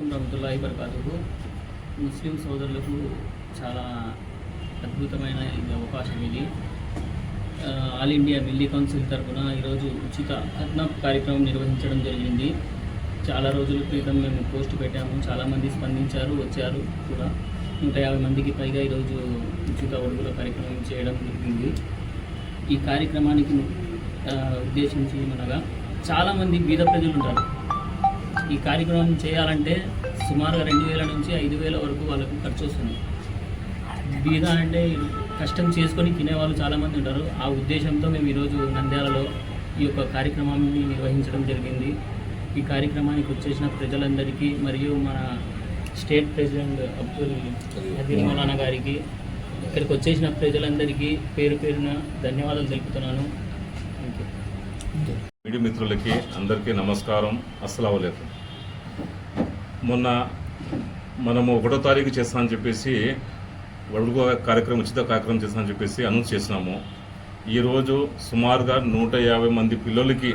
రహమతుల్లాహి బర్కాతుకు ముస్లిం సోదరులకు చాలా అద్భుతమైన ఇది అవకాశం ఇది. ఆల్ ఇండియా ఢిల్లీ కౌన్సిల్ తరఫున ఈరోజు ఉచిత అద్నాప్ కార్యక్రమం నిర్వహించడం జరిగింది. చాలా రోజుల క్రితం మేము పోస్ట్ పెట్టాము. చాలామంది స్పందించారు వచ్చారు కూడా. నూట యాభై మందికి పైగా ఈరోజు ఉచిత ఒడుగుల కార్యక్రమం చేయడం జరిగింది. ఈ కార్యక్రమానికి ఉద్దేశించి మనగా చాలామంది బీద ప్రజలు ఉంటారు. ఈ కార్యక్రమం చేయాలంటే సుమారుగా రెండు వేల నుంచి ఐదు వేల వరకు వాళ్ళకు ఖర్చు వస్తుంది. బీద అంటే కష్టం చేసుకొని తినేవాళ్ళు చాలామంది ఉంటారు. ఆ ఉద్దేశంతో మేము ఈరోజు నంద్యాలలో ఈ యొక్క కార్యక్రమాన్ని నిర్వహించడం జరిగింది. ఈ కార్యక్రమానికి వచ్చేసిన ప్రజలందరికీ మరియు మన స్టేట్ ప్రెసిడెంట్ అబ్దుల్ హబీర్ మౌలానా గారికి ఇక్కడికి వచ్చేసిన ప్రజలందరికీ పేరు పేరున ధన్యవాదాలు తెలుపుతున్నాను. మీడియా మిత్రులకి అందరికీ నమస్కారం. అస్సలం మొన్న మనము ఒకటో తారీఖు చేస్తామని చెప్పేసి వడుగు కార్యక్రమం ఉచిత కార్యక్రమం చేస్తామని చెప్పేసి అనౌన్స్ చేసినాము. ఈరోజు సుమారుగా నూట యాభై మంది పిల్లలకి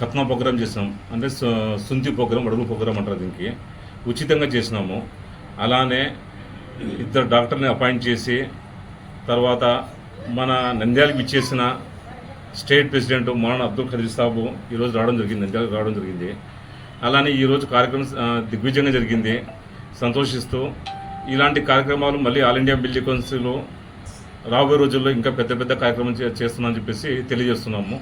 ఖత్నా ప్రోగ్రాం చేసినాం. అంటే సు- సుంతి ప్రోగ్రాం అడుగు ప్రోగ్రాం అంటారు దీనికి. ఉచితంగా చేసినాము. అలానే ఇద్దరు డాక్టర్ని అపాయింట్ చేసి తర్వాత మన నంద్యాలకు ఇచ్చేసిన స్టేట్ ప్రెసిడెంట్ మౌలానా అబ్దుల్ ఖదీర్ సాబు ఈరోజు రావడం జరిగింది నంద్యాలకు రావడం జరిగింది. అలానే ఈరోజు కార్యక్రమం దిగ్విజయంగా జరిగింది. సంతోషిస్తూ ఇలాంటి కార్యక్రమాలు మళ్ళీ ఆల్ ఇండియా బిల్డింగ్ కౌన్సిల్ రాబోయే రోజుల్లో ఇంకా పెద్ద పెద్ద కార్యక్రమం చే- చేస్తున్నామని చెప్పేసి తెలియజేస్తున్నాము.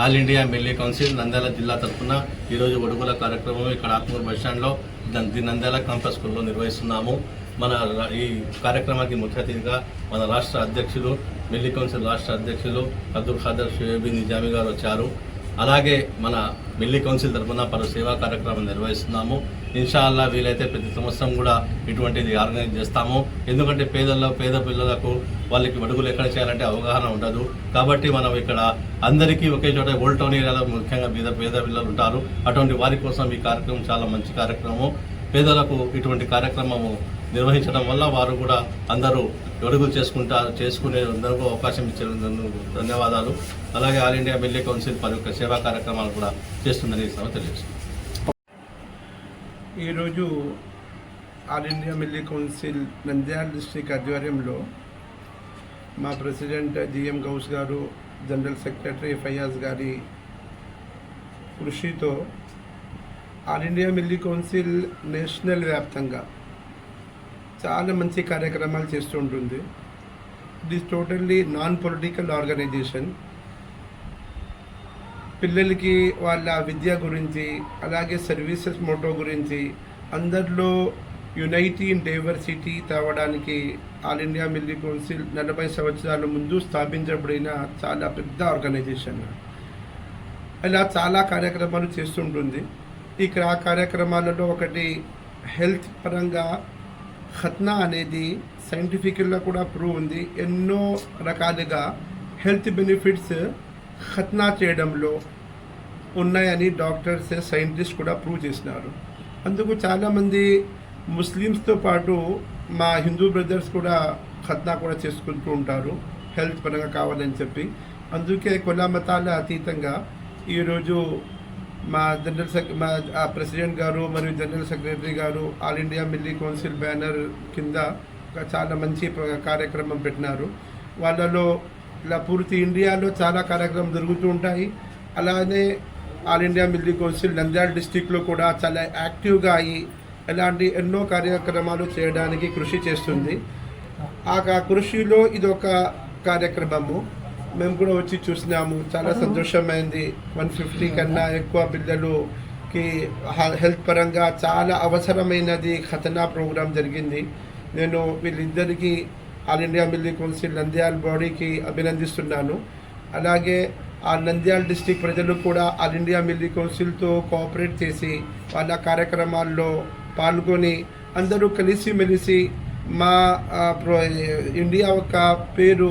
All India MLA Council Nandyal జిల్లా తరఫున ఈరోజు ఒడుగుల కార్యక్రమం ఇక్కడ ఆత్మూరు బస్టాండ్లో ది నంద్యాల స్కూల్లో నిర్వహిస్తున్నాము. మన ఈ కార్యక్రమానికి ముఖ్య అతిథిగా మన రాష్ట్ర అధ్యక్షులు మిల్లీ కౌన్సిల్ రాష్ట్ర అధ్యక్షులు అబ్దుల్ ఖాదర్ షుయేబీ నిజామి గారు వచ్చారు. అలాగే మన మిల్లీ కౌన్సిల్ తరఫున పలు సేవా కార్యక్రమం నిర్వహిస్తున్నాము. ఇన్షాల్లా వీలైతే ప్రతి సంవత్సరం కూడా ఇటువంటిది ఆర్గనైజ్ చేస్తాము. ఎందుకంటే పేదల్లో పేద పిల్లలకు వాళ్ళకి అడుగులు ఎక్కడ చేయాలంటే అవగాహన ఉండదు. కాబట్టి మనం ఇక్కడ అందరికీ ఒకే చోట ఓల్డ్ టౌన్ ఏరియాలో ముఖ్యంగా పేద పేద పిల్లలు ఉంటారు. అటువంటి వారి కోసం ఈ కార్యక్రమం చాలా మంచి కార్యక్రమం. పేదలకు ఇటువంటి కార్యక్రమము నిర్వహించడం వల్ల వారు కూడా అందరూ అడుగులు చేసుకుంటారు చేసుకునే అందరికీ అవకాశం ఇచ్చినందుకు ధన్యవాదాలు. అలాగే ఆల్ ఇండియా మిల్లీ కౌన్సిల్ పలు సేవా కార్యక్రమాలు కూడా చేస్తుందని ఈ సభ తెలియజేస్తుంది. ఈరోజు All India Milli Council Nandyal district ఆధ్వర్యంలో మా ప్రెసిడెంట్ జిఎం గౌస్ గారు జనరల్ సెక్రటరీ ఫయాజ్ గారి కృషితో All India Milli Council national వ్యాప్తంగా చాలా మంచి కార్యక్రమాలు చేస్తూ ఉంటుంది. It is totally non political organisation పిల్లలకి వాళ్ళ విద్య గురించి అలాగే సర్వీసెస్ మోటో గురించి అందరిలో యునైటీ ఇన్ డైవర్సిటీ తేవడానికి ఆల్ ఇండియా మిల్లీ కౌన్సిల్ నలభై సంవత్సరాల ముందు స్థాపించబడిన చాలా పెద్ద ఆర్గనైజేషన్ ఇలా చాలా కార్యక్రమాలు చేస్తుంటుంది ఈ క్రా- కార్యక్రమాలలో ఒకటి హెల్త్ పరంగా ఖత్నా అనేది సైంటిఫికల్గా కూడా ప్రూవ్ ఉంది. ఎన్నో రకాలుగా హెల్త్ బెనిఫిట్స్ ఖత్నా చేయడంలో ఉన్నాయని డాక్టర్స్ సైంటిస్ట్ కూడా ప్రూవ్ చేసినారు. అందుకు చాలామంది ముస్లిమ్స్తో పాటు మా హిందూ బ్రదర్స్ కూడా ఖత్నా కూడా చేసుకుంటూ ఉంటారు. హెల్త్ పరంగా కావాలని చెప్పి. అందుకే కుల మతాల అతీతంగా ఈరోజు మా జనరల్ సెక్ మా ఆ ప్రెసిడెంట్ గారు మరియు జనరల్ సెక్రటరీ గారు All India Milli Council banner కింద ఒక చాలా మంచి కార్యక్రమం పెట్టినారు. వాళ్ళలో ఇలా పూర్తి ఇండియాలో చాలా కార్యక్రమం జరుగుతూ ఉంటాయి. అలానే All India Milli Council Nandyal డిస్టిక్లో కూడా చాలా యాక్టివ్గా అయ్యి ఇలాంటి ఎన్నో కార్యక్రమాలు చేయడానికి కృషి చేస్తుంది. ఆ కృషిలో ఇది ఒక కార్యక్రమము. మేము కూడా వచ్చి చూసినాము. చాలా సంతోషమైంది. వన్ ఫిఫ్టీ కన్నా ఎక్కువ పిల్లలుకి హెల్త్ పరంగా చాలా అవసరమైనది ఖతనా ప్రోగ్రాం జరిగింది. నేను వీళ్ళిద్దరికీ All India Milli Council Nandyal బాడీకి అభినందిస్తున్నాను. అలాగే ఆ నంద్యాల డిస్టిక్ ప్రజలు కూడా ఆల్ ఇండియా మిల్లీ కౌన్సిల్తో కోఆపరేట్ చేసి వాళ్ళ కార్యక్రమాల్లో పాల్గొని అందరూ కలిసిమెలిసి మా ఇండియా యొక్క పేరు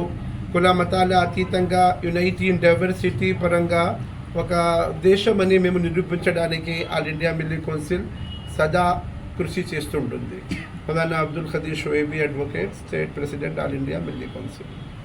కుల మతాల అతీతంగా యునైటీ ఇన్ డైవర్సిటీ పరంగా ఒక దేశమని మేము నిరూపించడానికి ఆల్ ఇండియా మిల్లీ కౌన్సిల్ సదా కృషి చేస్తుంటుంది. Maulana Abdul Khadeer wavy advocate state president All India Milli Council.